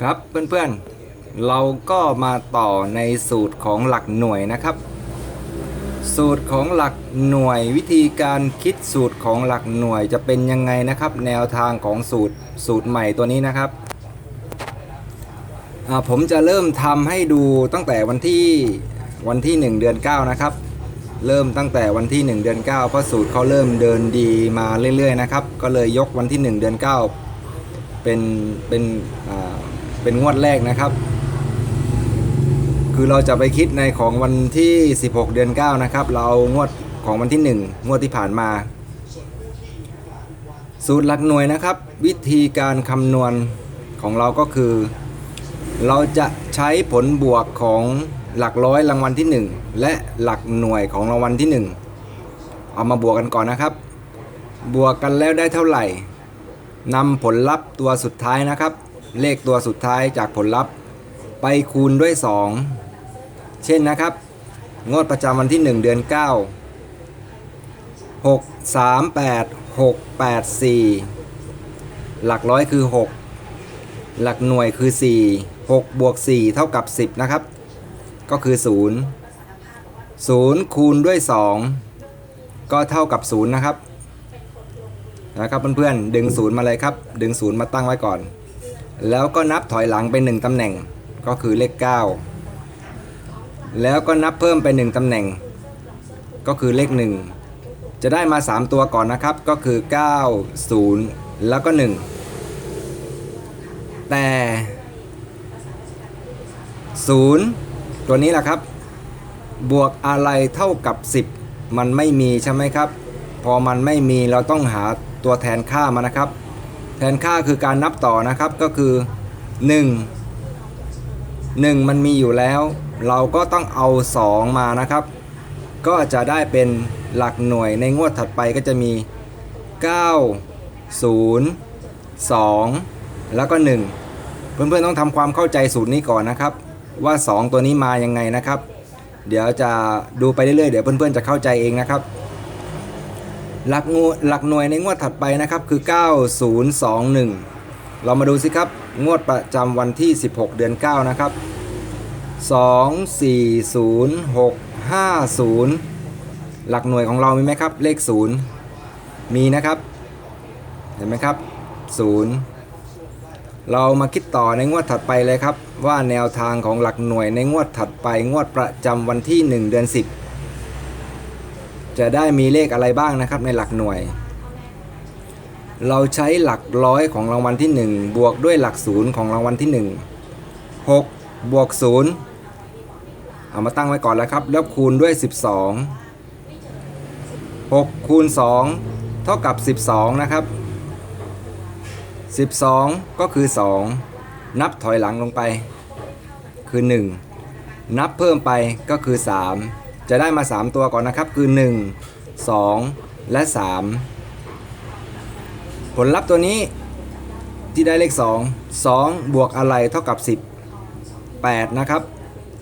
ครับเพื่อนๆ เราก็มาต่อในสูตรของหลักหน่วยนะครับ สูตรของหลักหน่วยวิธีการคิดสูตรของหลักหน่วยจะเป็นยังไงนะครับ แนวทางของสูตรสูตรใหม่ตัวนี้นะครับผมจะเริ่มทำให้ดูตั้งแต่วันที่วันที่ 1 เดือน 9 นะครับ เริ่มตั้งแต่วันที่ 1 เดือน 9 เพราะสูตรเขาเริ่มเดินดีมาเรื่อยๆนะครับ ก็เลยยกวันที่ 1 เดือน 9 เป็นเป็น เป็นงวดแรกนะครับ คือเราจะไปคิดในของวันที่ 16 เดือน 9 นะครับ เรางวดของวันที่ 1 งวดที่ผ่านมา สูตรหลักหน่วยนะครับ วิธีการคำนวณของเราก็คือ เราจะใช้ผลบวกของหลักร้อยรางวัลที่ 1 และหลักหน่วยของรางวัลที่ 1 เอามาบวกกันก่อนนะครับ บวกกันแล้วได้เท่าไหร่นำผลลัพธ์ตัวสุดท้ายนะครับ เลขตัวสุดท้ายจากผลลัพธ์ ไปคูณด้วย 2 เช่นนะครับ งวดประจำวันที่ 1 เดือน 9 6 3 8 6 8 4 หลักร้อยคือ 6 หลักหน่วยคือ 4 6 บวก 4 เท่ากับ 10 นะครับ ก็คือ 0 0 คูณด้วย 2 ก็เท่ากับ 0 นะครับนะครับเพื่อนๆดึง0มาเลยครับ ดึง0มาตั้งไว้ก่อน แล้วก็นับถอยหลังไป 1ตำแหน่งก็คือเลข 9 แล้วก็นับเพิ่มไป 1ตำแหน่ง ก็คือเลข 1 จะได้มา 3 ตัวก่อนนะครับก็คือ 9 0 แล้วก็ 1 แต่ 0 ตัวนี้แหละครับ บวกอะไรเท่ากับ 10 มันไม่มีใช่ไหมครับ พอมันไม่มีเราต้องหาตัวแทนค่ามานะครับ ทนค่าคือการนับต่อนะครับก็คือ 1 1 มันมีอยู่แล้ว เราก็ต้องเอา 2 มานะครับ ก็จะได้เป็นหลักหน่วยในงวดถัดไปก็จะมี 9 0 2 แล้วก็ 1 เพื่อนๆต้องทำความเข้าใจสูตรนี้ก่อนนะครับ ว่า 2 ตัวนี้มายังไงนะครับ เดี๋ยวจะดูไปเรื่อยๆเดี๋ยวเพื่อนๆจะเข้าใจเองนะครับ หลักงูหลักหน่วยในงวดถัดไปนะครับคือ 9021 เรามาดูสิครับ งวดประจำวันที่ 16 เดือน 9 นะครับ 240650 หลักหน่วยของเรามีไหมครับ เลข 0 มีนะครับ เห็นไหมครับ 0 เรามาคิดต่อในงวดถัดไปเลยครับ ว่าแนวทางของหลักหน่วยในงวดถัดไปงวดประจำวันที่ 1 เดือน 10 จะได้มีเลขอะไรบ้างนะครับในหลักหน่วย เราใช้หลักร้อยของรางวัลที่ 1 บวกด้วยหลักศูนย์ของรางวัลที่ 1 6บวก0เอามาตั้งไว้ก่อนแล้วครับ แล้วคูณด้วย 12 6คูณ2 เท่ากับ 12 นะครับ 12 ก็คือ 2 นับถอยหลังลงไป คือ 1 นับเพิ่มไปก็คือ 3 จะได้มา 3 ตัวก่อนนะครับ คือ 1 2 และ 3 ผลลัพธ์ตัวนี้ที่ได้เลข 2 2 บวกอะไรเท่ากับ 10 8 นะครับ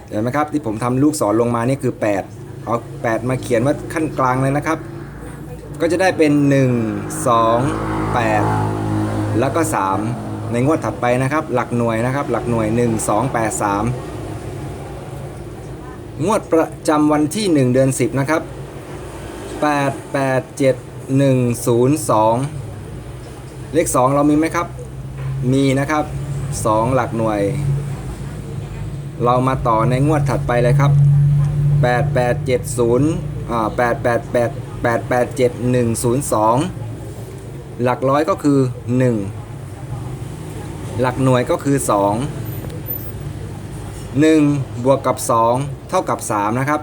เห็นไหมครับที่ผมทำลูกศรลงมานี่คือ 8 เอา 8 มาเขียนว่าขั้นกลางเลยนะครับ ก็จะได้เป็น 1 2 8 แล้วก็ 3 ในงวดถัดไปนะครับ หลักหน่วยนะครับ หลักหน่วย 1 2 8 3 งวดประจำวันที่ 1 เดือน 10 นะครับ 8 8 7 1 0 2 เลข 2 เรามีไหมครับ มีนะครับ 2 หลักหน่วย เรามาต่อในงวดถัดไปเลยครับ 8 8 7 0อ่า8 8 8 8 8 7 1 0 2หลักร้อยก็คือ 1 หลักหน่วยก็คือ 2 1 บวกกับ 2 เท่ากับ 3 นะครับ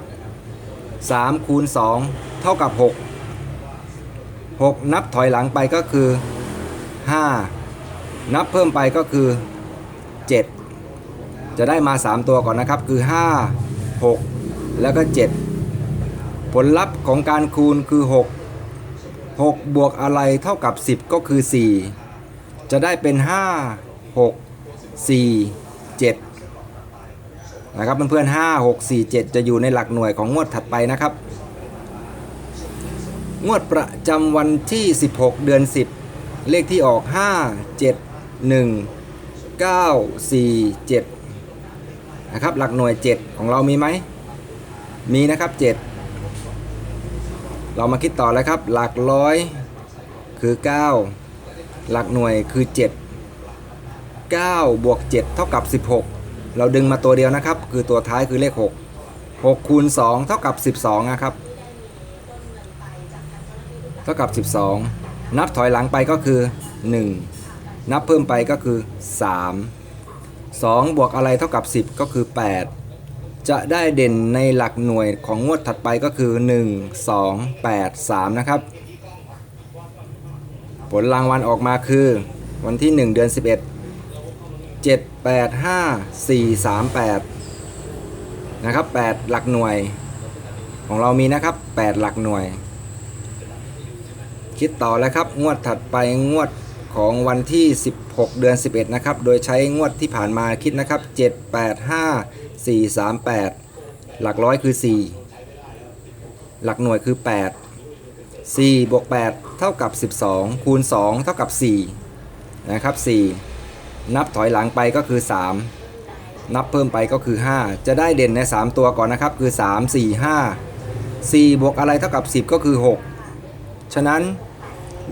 3 คูณ 2 เท่ากับ 6 6 นับถอยหลังไปก็คือ 5 นับเพิ่มไปก็คือ 7 จะได้มา 3 ตัวก่อนนะครับคือ 5 6 แล้วก็ 7 ผลลัพธ์ของการคูณคือ 6 6 บวกอะไรเท่ากับ 10 ก็คือ 4 จะได้เป็น 5 6 4 7 นะครับเพื่อนๆ5 6 4 7 จะอยู่ในหลักหน่วยของงวดถัดไปนะครับ งวดประจำวันที่ 16 เดือน 10 เลขที่ออก 5 7 1 9 4 7นะครับหลักหน่วย 7 ของเรามีไหม มีนะครับ 7 เรามาคิดต่อเลยครับ หลักร้อยคือ 9 หลักหน่วยคือ 7 9 บวก 7 เท่ากับ 16 เราดึงมาตัวเดียวนะครับ คือตัวท้ายคือเลข 6 6คูณ2เท่ากับ 12 นะครับ เท่ากับ 12 นับถอยหลังไปก็คือ 1 นับเพิ่มไปก็คือ 3 2 บวกอะไรเท่ากับ 10 ก็คือ 8 จะได้เด่นในหลักหน่วยของงวดถัดไปก็คือ 1 2 8 3 นะครับ ผลรางวัลออกมาคือวันที่ 1 เดือน 11 7 8 5 4 3 8 นะครับ 8 หลักหน่วย ของเรามีนะครับ 8 หลักหน่วย คิดต่อแล้วครับ งวดถัดไปงวดของวันที่ 16 เดือน 11 นะครับ โดยใช้งวดที่ผ่านมาคิดนะครับ 7 8 5 4 3 8 หลักร้อยคือ 4 หลักหน่วยคือ 8 4บวก8เท่ากับ 12 คูณ 2 เท่ากับ 4 นะครับ 4 นับถอยหลังไปก็คือ 3 นับเพิ่มไปก็คือ 5 จะได้เด่นใน 3 ตัวก่อนนะครับ คือ 3 4 5 4 บวกอะไรเท่ากับ 10 ก็คือ 6 ฉะนั้น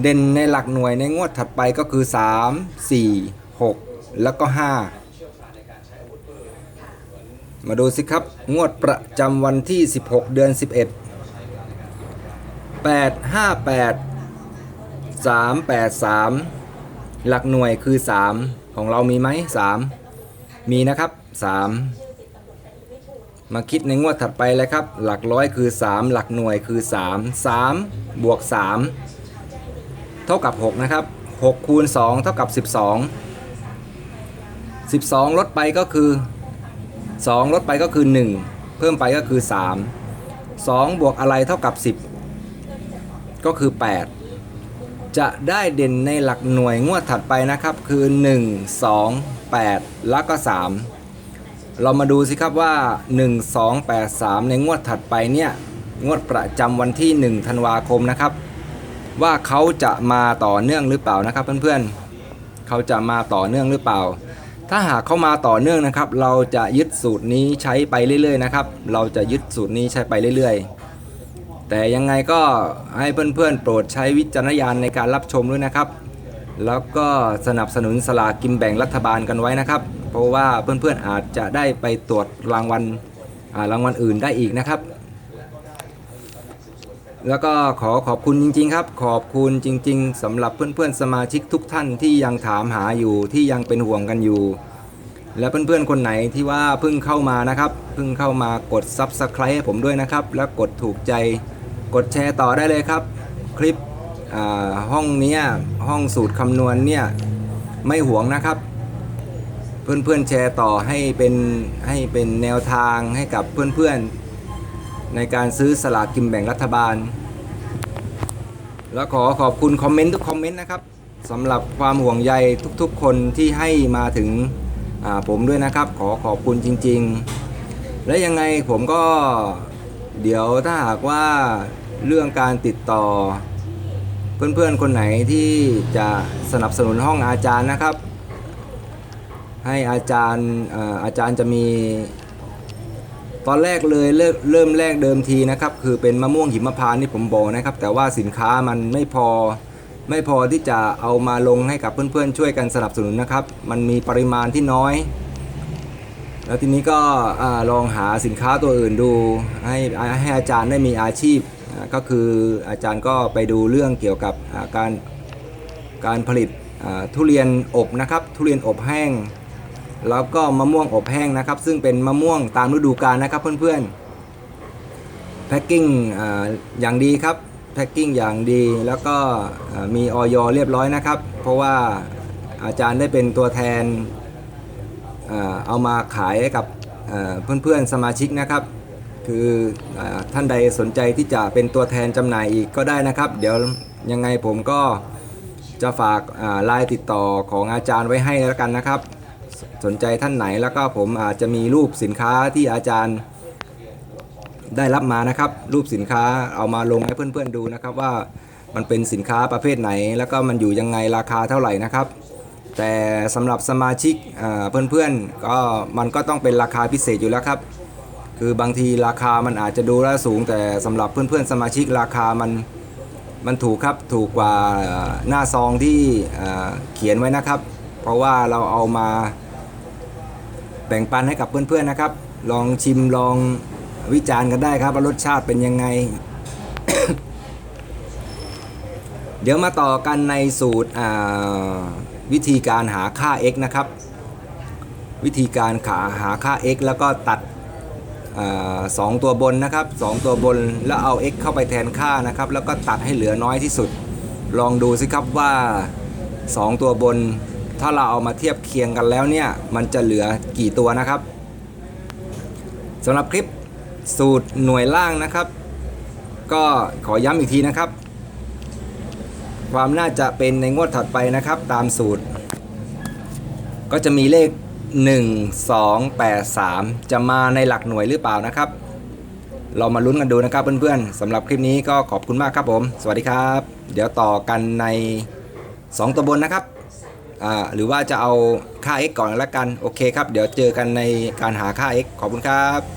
เด่นในหลักหน่วยในงวดถัดไปก็คือ 3 4 6 แล้วก็ 5 มาดูสิครับ งวดประจำวันที่ 16 เดือน 11 8 5 8 3 8 3 หลักหน่วยคือ 3 ของเรามีไหม3มีนะครับ3มาคิดในงวดถัดไปเลยครับ หลักร้อยคือ 3 หลักหน่วยคือ 3 3 บวก 3 เท่ากับ 6 นะครับ 6 คูณ 2 เท่ากับ 12 12 ลดไปก็คือ 2 ลดไปก็คือ 1 เพิ่มไปก็คือ 3 2 บวกอะไรเท่ากับ 10 ก็คือ 8 จะได้เด่นในหลักหน่วยงวดถัดไปนะครับคือ 1 2 8 แล้วก็ 3 เรามาดูสิครับว่า 1 2 8 3 ในงวดถัดไปเนี่ยงวดประจำวันที่ 1 ธันวาคมนะครับ ว่าเขาจะมาต่อเนื่องหรือเปล่านะครับเพื่อนๆเขาจะมาต่อเนื่องหรือเปล่า ถ้าหากเขามาต่อเนื่องนะครับ เราจะยึดสูตรนี้ใช้ไปเรื่อยๆนะครับ เราจะยึดสูตรนี้ใช้ไปเรื่อยๆ แต่ยังไงก็ให้เพื่อนๆ โปรดใช้วิจารณญาณในการรับชมด้วยนะครับ แล้วก็สนับสนุนสลากกินแบ่งรัฐบาลกันไว้นะครับ เพราะว่าเพื่อนๆอาจจะได้ไปตรวจรางวัลรางวัลอื่นได้อีกนะครับ แล้วก็ขอขอบคุณจริง ๆ ครับ ขอบคุณจริง ๆสำหรับเพื่อนๆ สมาชิกทุกท่านที่ยังถามหาอยู่ที่ยังเป็นห่วงกันอยู่ และเพื่อนๆ คนไหนที่ว่าเพิ่งเข้ามานะครับ เพิ่งเข้ามากด Subscribe ให้ผมด้วยนะครับ แล้วกดถูกใจ กดแชร์ต่อได้เลยครับ คลิปห้องเนี้ยห้องสูตรคำนวณเนี่ยไม่หวงนะครับ เพื่อนๆแชร์ต่อให้เป็นให้เป็นแนวทางให้กับเพื่อนๆ ในการซื้อสลากกินแบ่งรัฐบาล แล้วขอขอบคุณคอมเมนต์ทุกคอมเมนต์นะครับสำหรับความห่วงใยทุกๆ คนที่ให้มาถึงผมด้วยนะครับ ขอขอบคุณจริง ๆ และยังไงผมก็ เดี๋ยวถ้าหากว่าเรื่องการติดต่อ เพื่อนๆคนไหนที่จะสนับสนุนห้องอาจารย์นะครับ ให้อาจารย์อาจารย์จะมี ตอนแรกเลยเริ่มเริ่มแรกเดิมทีนะครับ คือเป็นมะม่วงหิมพานต์ที่ผมบอกนะครับ แต่ว่าสินค้ามันไม่พอไม่พอที่จะเอามาลงให้กับเพื่อนๆช่วยกันสนับสนุนนะครับ มันมีปริมาณที่น้อย แล้วทีนี้ก็อลองหาสินค้าตัวอื่นดู ให้ให้อาจารย์ได้มีอาชีพ ก็คืออาจารย์ก็ไปดูเรื่องเกี่ยวกับการการผลิตทุเรียนอบนะครับ ทุเรียนอบแห้ง แล้วก็มะม่วงอบแห้งนะครับ ซึ่งเป็นมะม่วงตามฤดูกาลนะครับเพื่อนๆแพ็คกิ้งอย่างดีครับแพ็คกิ้งอย่างดีแล้วก็มีออยเรียบร้อยนะครับ เพราะว่าอาจารย์ได้เป็นตัวแทน เอามาขายให้กับเพื่อนๆสมาชิกนะครับ คืออท่านใดสนใจที่จะเป็นตัวแทนจำหน่ายอีกก็ได้นะครับ เดี๋ยวยังไงผมก็จะฝากอ่าไลน์ติดต่อของอาจารย์ไว้ให้แล้วกันนะครับ สนใจท่านไหนแล้วก็ผมอาจจะมีรูปสินค้าที่อาจารย์ได้รับมานะครับ รูปสินค้าเอามาลงให้เพื่อนๆดูนะครับว่ามันเป็นสินค้าประเภทไหน แล้วก็มันอยู่ยังไงราคาเท่าไหร่นะครับ แต่สำหรับสมาชิกเพื่อนๆก็มันก็ต้องเป็นราคาพิเศษอยู่แล้วครับ คือบางทีราคามันอาจจะดูแล้วสูง แต่สำหรับเพื่อนๆสมาชิกราคามันมันถูกครับถูกกว่าหน้าซองที่เขียนไว้นะครับ เพราะว่าเราเอามาแบ่งปันให้กับเพื่อนๆนะครับ ลองชิมลองวิจารณ์กันได้ครับว่ารสชาติเป็นยังไง เดี๋ยวมาต่อกันในสูตรอ่า วิธีการหาค่า x นะครับ วิธีการขาหาค่า x แล้วก็ตัดอสองตัวบนนะครับสองตัวบนแล้วเอา x เข้าไปแทนค่านะครับ แล้วก็ตัดให้เหลือน้อยที่สุด ลองดูสิครับว่า 2 ตัวบน ถ้าเราเอามาเทียบเคียงกันแล้วเนี่ย มันจะเหลือกี่ตัวนะครับสำหรับคลิปสูตรหน่วยล่างนะครับ ก็ขอย้ำอีกทีนะครับ ความน่าจะเป็นในงวดถัดไปนะครับ ตามสูตร ก็จะมีเลข 1 2 8 3 จะมาในหลักหน่วยหรือเปล่านะครับ เรามาลุ้นกันดูนะครับเพื่อนๆสำหรับคลิปนี้ก็ขอบคุณมากครับผม สวัสดีครับ เดี๋ยวต่อกันใน 2 ตัวบนนะครับหรือว่าจะเอาค่า x ก่อนแล้วกัน โอเคครับ เดี๋ยวเจอกันในการหาค่า x ขอบคุณครับ